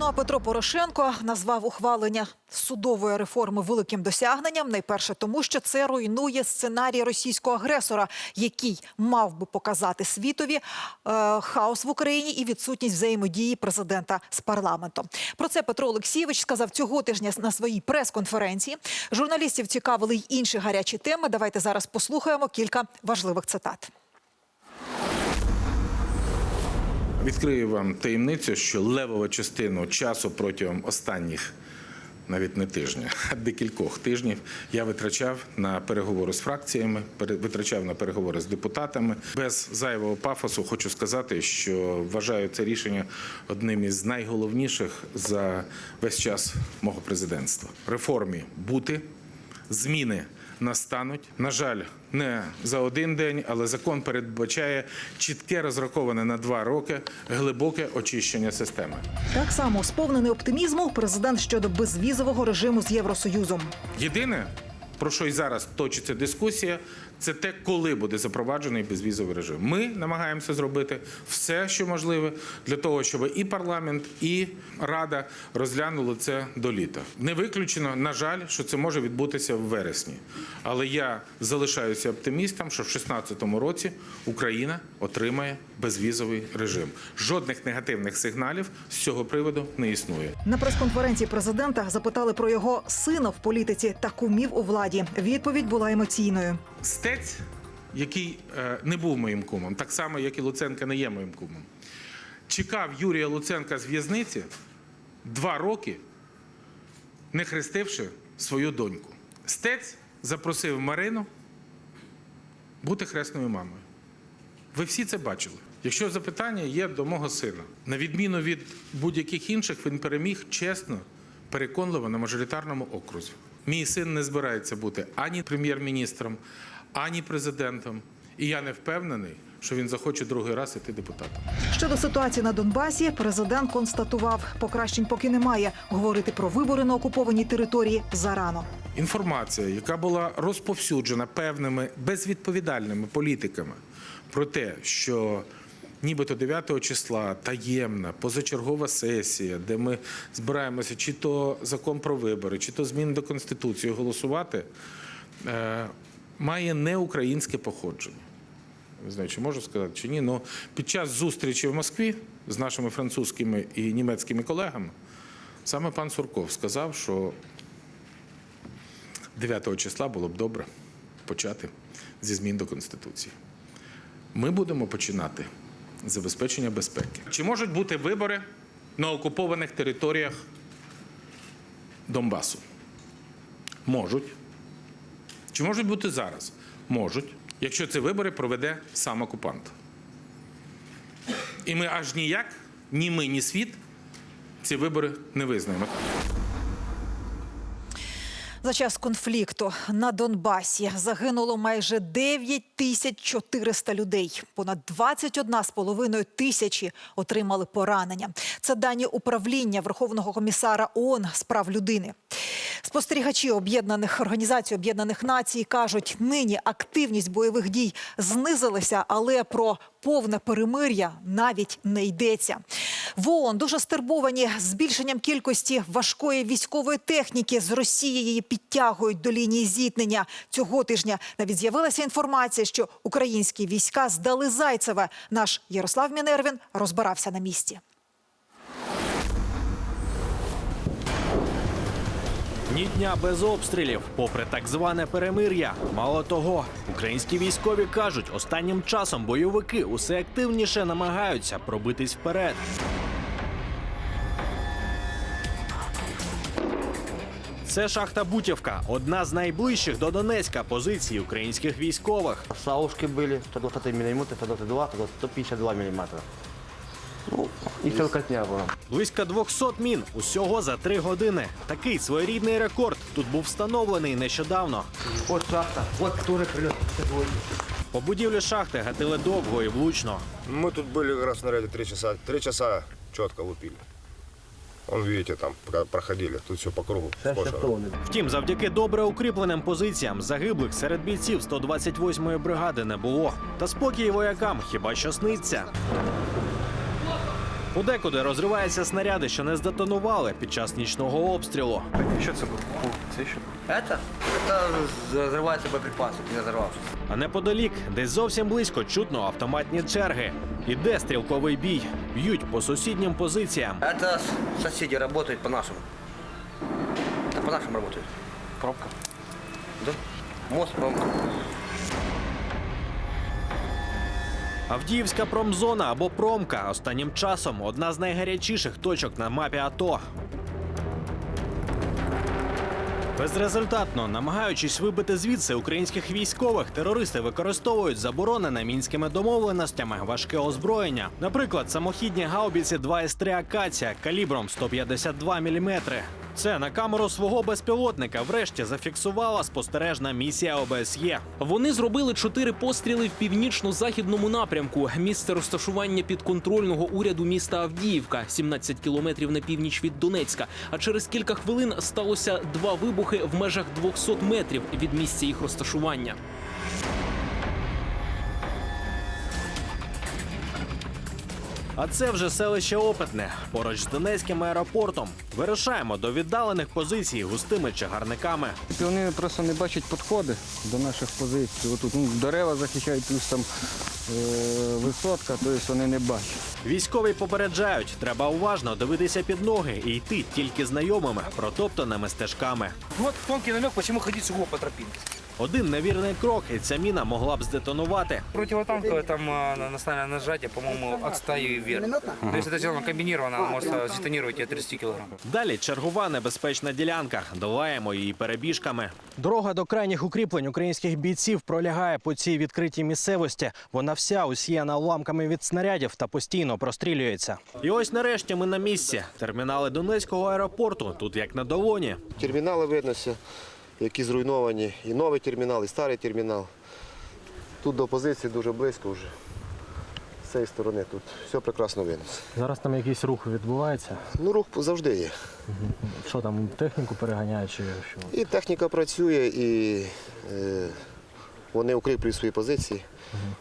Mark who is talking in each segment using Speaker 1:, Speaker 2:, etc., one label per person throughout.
Speaker 1: Ну а Петро Порошенко назвав ухвалення судової реформи великим досягненням. Найперше тому, що це руйнує сценарій російського агресора, який мав би показати світові е, хаос в Україні і відсутність взаємодії президента з парламентом. Про це Петро Олексійович сказав цього тижня на своїй прес-конференції. Журналістів цікавили й інші гарячі теми. Давайте зараз послухаємо кілька важливих цитат.
Speaker 2: Відкрию вам таємницю, що левова частину часу протягом останніх навіть не тижня, а декількох тижнів я витрачав на переговори з фракціями, витрачав на переговори з депутатами. Без зайвого пафосу хочу сказати, що вважаю це рішення одним із найголовніших за весь час мого президентства. Реформі бути, зміни настануть. На жаль, не за один день, але закон передбачає чітке розраховане на два роки глибоке очищення системи.
Speaker 1: Так само сповнений оптимізму президент щодо безвізового режиму з Євросоюзом.
Speaker 2: Єдине, про що й зараз точиться дискусія, це те, коли буде запроваджений безвізовий режим. Ми намагаємося зробити все, що можливе, для того, щоб і парламент, і рада розглянули це до літа. Не виключено, на жаль, що це може відбутися в вересні. Але я залишаюся оптимістом, що в 2016 році Україна отримає безвізовий режим. Жодних негативних сигналів з цього приводу не існує.
Speaker 1: На прес-конференції президента запитали про його сина в політиці та кумів у владі. Відповідь була емоційною.
Speaker 2: Стець, який е, не був моїм кумом, так само, як і Луценка не є моїм кумом, чекав Юрія Луценка з в'язниці два роки, не хрестивши свою доньку. Стець запросив Марину бути хресною мамою. Ви всі це бачили. Якщо запитання є до мого сина, на відміну від будь-яких інших, він переміг чесно, переконливо на мажоритарному окрузі. Мій син не збирається бути ані прем'єр-міністром, ані президентом. І я не впевнений, що він захоче другий раз іти депутатом.
Speaker 1: Щодо ситуації на Донбасі, президент констатував, покращень поки немає. Говорити про вибори на окупованій території зарано.
Speaker 2: Інформація, яка була розповсюджена певними безвідповідальними політиками про те, що нібито 9 числа таємна позачергова сесія, де ми збираємося чи то закон про вибори, чи то зміни до конституції голосувати, е, має неукраїнське походження. Не знаю, чи можу сказати, чи ні. але під час зустрічі в Москві з нашими французькими і німецькими колегами саме пан Сурков сказав, що 9 числа було б добре почати зі змін до Конституції. Ми будемо починати забезпечення безпеки. Чи можуть бути вибори на окупованих територіях Донбасу? Можуть. Чи можуть бути зараз? Можуть, якщо ці вибори проведе сам окупант. І ми аж ніяк, ні ми, ні світ ці вибори не визнаємо.
Speaker 1: За час конфлікту на Донбасі загинуло майже 9 тисяч 400 людей. Понад 21,5 тисячі отримали поранення. Це дані управління Верховного комісара ООН з прав людини. Спостерігачі об'єднаних організацій Об'єднаних Націй кажуть, нині активність бойових дій знизилася, але про повне перемир'я навіть не йдеться. В ООН дуже стурбовані збільшенням кількості важкої військової техніки з Росії її підтягують до лінії зіткнення. Цього тижня навіть з'явилася інформація, що українські війська здали Зайцеве. Наш Ярослав Мінервін розбирався на місці.
Speaker 3: Ні дня без обстрілів, попри так зване перемир'я. Мало того, українські військові кажуть, останнім часом бойовики усе активніше намагаються пробитись вперед. Це шахта Бутівка, одна з найближчих до Донецька позицій українських військових.
Speaker 4: Саушки были, 120 мм, 122, 152 мм. Ну, і стрілкотня була.
Speaker 3: Близько 200 мін усього за три години. Такий своєрідний рекорд тут був встановлений нещодавно.
Speaker 4: От шахта, от теж прильот.
Speaker 3: По будівлі шахти гатили довго і влучно.
Speaker 5: Мы тут были как раз в три часа. Три часа четко лупили. Вон, видите, там проходили. Тут все по кругу.
Speaker 3: Втім, завдяки добре укріпленим позиціям загиблих серед бійців 128-ї бригади не було. Та спокій воякам хіба що сниться. Подекуди розриваються снаряди, що не здетонували під час нічного обстрілу.
Speaker 6: Що це було? О, це що?
Speaker 4: Это? Это взрывается боеприпасы, не взорвавшись.
Speaker 3: А неподалік, десь зовсім близько, чутно автоматні черги. Іде стрілковий бій. Б'ють по сусіднім позиціям.
Speaker 4: Это с- соседи работают по-нашему. Это по-нашему работают.
Speaker 6: Пробка.
Speaker 4: Да? Мост, промка.
Speaker 3: Авдіївська промзона або промка останнім часом одна з найгарячіших точок на мапі АТО. Безрезультатно, намагаючись вибити звідси українських військових, терористи використовують заборонене мінськими домовленостями важке озброєння. Наприклад, самохідні гаубіці 2С3 Акація калібром 152 мм. Це на камеру свого безпілотника врешті зафіксувала спостережна місія ОБСЄ.
Speaker 7: Вони зробили чотири постріли в північно-західному напрямку. Місце розташування підконтрольного уряду міста Авдіївка, 17 кілометрів на північ від Донецька. А через кілька хвилин сталося два вибухи в межах 200 метрів від місця їх розташування.
Speaker 3: А це вже селище Опитне, поруч з Донецьким аеропортом. Вирушаємо до віддалених позицій густими чагарниками.
Speaker 8: Вони просто не бачать підходи до наших позицій. Отут ну, дерева захищають, плюс там е, висотка, тобто вони не бачать.
Speaker 3: Військові попереджають, треба уважно дивитися під ноги і йти тільки знайомими, протоптаними стежками.
Speaker 6: Вот тонкий намек, почему ходить сугубо по тропинке.
Speaker 3: Один невірний крок, і ця міна могла б здетонувати.
Speaker 6: Противотанковое там а, на- национальное нажатие, по-моему, от стаи вверх. То есть это сделано комбинированно, оно может а, сдетонировать и от 30 килограмм.
Speaker 3: Далі чергова небезпечна ділянка. Долаємо її перебіжками. Дорога до крайніх укріплень українських бійців пролягає по цій відкритій місцевості. Вона вся усіяна уламками від снарядів та постійно прострілюється. І ось нарешті ми на місці. Термінали Донецького аеропорту тут як на долоні.
Speaker 5: Термінали виднося, які зруйновані. І новий термінал, і старий термінал. Тут до позиції дуже близько вже. З цієї сторони тут все прекрасно видно.
Speaker 9: Зараз там якийсь рух відбувається.
Speaker 5: Ну, рух завжди є.
Speaker 9: Що там, техніку переганяють чи що?
Speaker 5: І техніка працює, і е, вони укріплюють свої позиції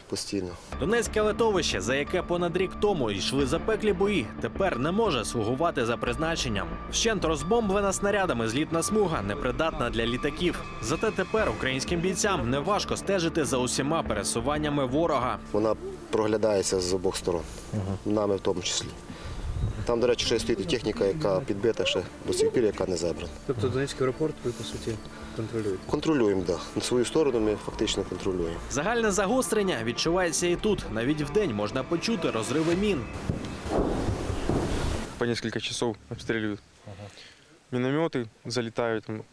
Speaker 5: постійно.
Speaker 3: Донецьке литовище, за яке понад рік тому йшли запеклі бої, тепер не може слугувати за призначенням. Вщент розбомблена снарядами злітна смуга непридатна для літаків. Зате тепер українським бійцям неважко стежити за усіма пересуваннями ворога.
Speaker 5: Вона проглядається з обох сторон, нами в тому числі. Там, до речі, ще стоїть техніка, яка підбита ще до сих пір, яка не забрана.
Speaker 6: Тобто Донецький аеропорт ви, по суті, контролюєте?
Speaker 5: Контролюємо, так. Да. На свою сторону ми фактично контролюємо.
Speaker 3: Загальне загострення відчувається і тут. Навіть вдень можна почути розриви мін.
Speaker 10: по несколько часов обстреливают. Минометы залетают, там,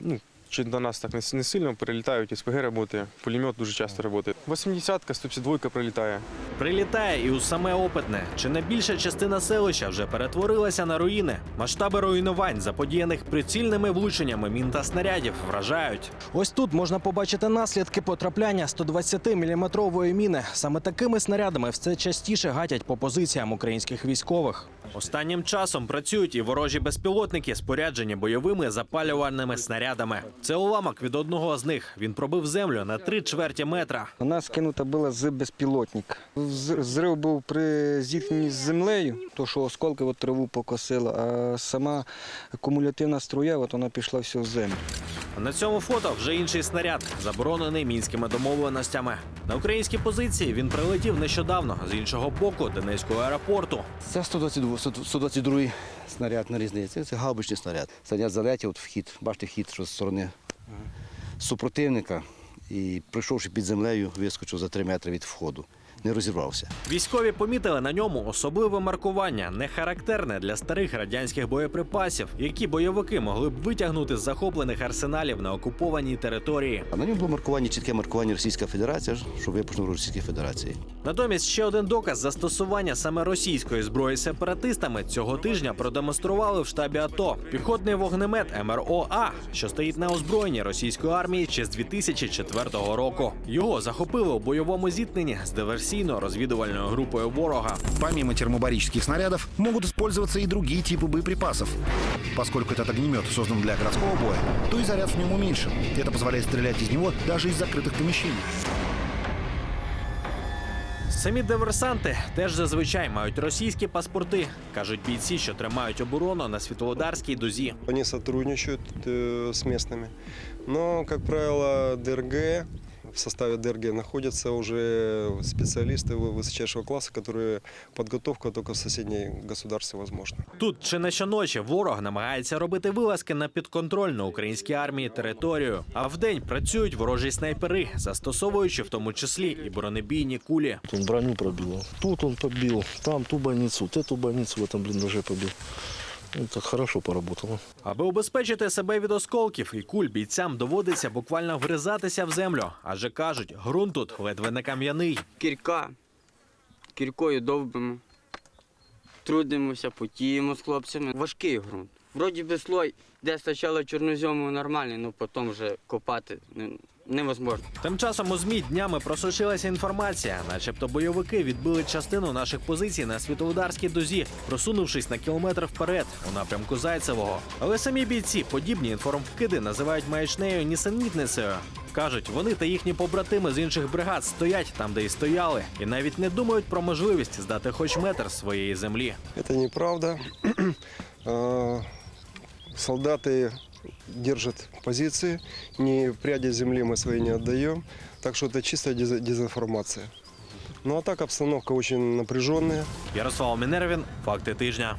Speaker 10: ну, чи до нас так не сильно прилітають, СПГ працює, пулемет дуже часто працює. 80-ка, 152 прилітає.
Speaker 3: Прилітає і у саме опитне. Чи не більша частина селища вже перетворилася на руїни? Масштаби руйнувань, заподіяних прицільними влученнями мін та снарядів, вражають. Ось тут можна побачити наслідки потрапляння 120-мм міни. Саме такими снарядами все частіше гатять по позиціям українських військових. Останнім часом працюють і ворожі безпілотники, споряджені бойовими запалювальними снарядами. Це уламок від одного з них. Він пробив землю на три чверті метра.
Speaker 8: Вона скинута була з безпілотника. Зрив був при зіткненні з землею, то що осколки от траву покосила, а сама кумулятивна струя, от вона пішла все в землю.
Speaker 3: На цьому фото вже інший снаряд, заборонений мінськими домовленостями. На українські позиції він прилетів нещодавно з іншого боку Донецького аеропорту.
Speaker 11: Це 122, 122 снаряд нарізний. Це, це гаубичний снаряд. Снаряд залетів от вхід. Бачите, вхід що з сторони супротивника. І пройшовши під землею, вискочив за три метри від входу. Не розірвався.
Speaker 3: Військові помітили на ньому особливе маркування, не характерне для старих радянських боєприпасів, які бойовики могли б витягнути з захоплених арсеналів на окупованій території.
Speaker 11: А на ньому було маркування, чітке маркування Російська Федерація, що випущено в Російській Федерації.
Speaker 3: Натомість ще один доказ застосування саме російської зброї сепаратистами цього тижня продемонстрували в штабі АТО. Піхотний вогнемет МРОА, що стоїть на озброєнні російської армії ще з 2004 року. Його захопили у бойовому зіткненні з диверсійно-розвідувальною групою ворога.
Speaker 12: Помимо термобарических снарядов могут использоваться и другие типы боеприпасов. Поскольку этот огнемет создан для городского боя, то и заряд в нем уменьшен. Это позволяет стрелять из него даже из закрытых помещений.
Speaker 3: З Самі диверсанти теж зазвичай мають російські паспорти. кажуть бійці, що тримають оборону на світлодарській дузі.
Speaker 13: Они сотрудничают э, с местными. Но, как правило, ДРГ, в составе ДРГ находятся уже специалисты вы- высочайшего класса, которые подготовка только в соседней государстве возможна.
Speaker 3: Тут чи не щоночі ворог намагається робити вилазки на підконтрольну українській армії територію. А вдень працюють ворожі снайпери, застосовуючи в тому числі і бронебійні кулі.
Speaker 14: Он броню пробил. Тут он побил, там ту больницу, вот эту больницу в этом блиндаже побил. Ну, так хорошо поработало.
Speaker 3: Аби убезпечити себе від осколків і куль бійцям доводиться буквально вризатися в землю. Адже кажуть, ґрунт тут ледве не кам'яний.
Speaker 15: Кірка. Кіркою довбимо. Трудимося, потіємо з хлопцями. Важкий ґрунт. Вроді би слой, де спочатку чорнозьому нормальний, ну потім вже копати невозможно.
Speaker 3: Тим часом у змі днями просочилася інформація, начебто бойовики відбили частину наших позицій на світлодарській дозі, просунувшись на кілометр вперед у напрямку Зайцевого. Але самі бійці подібні інформвкиди називають маячнею нісенітницею. Кажуть, вони та їхні побратими з інших бригад стоять там, де і стояли, і навіть не думають про можливість здати хоч метр своєї землі.
Speaker 13: Это неправда. А, Солдаты держат позиции, ни пряди земли мы свои не отдаем, так что это чистая дез- дезинформация. Ну а так обстановка очень напряженная.
Speaker 3: Ярослав Мінервін, факти тижня.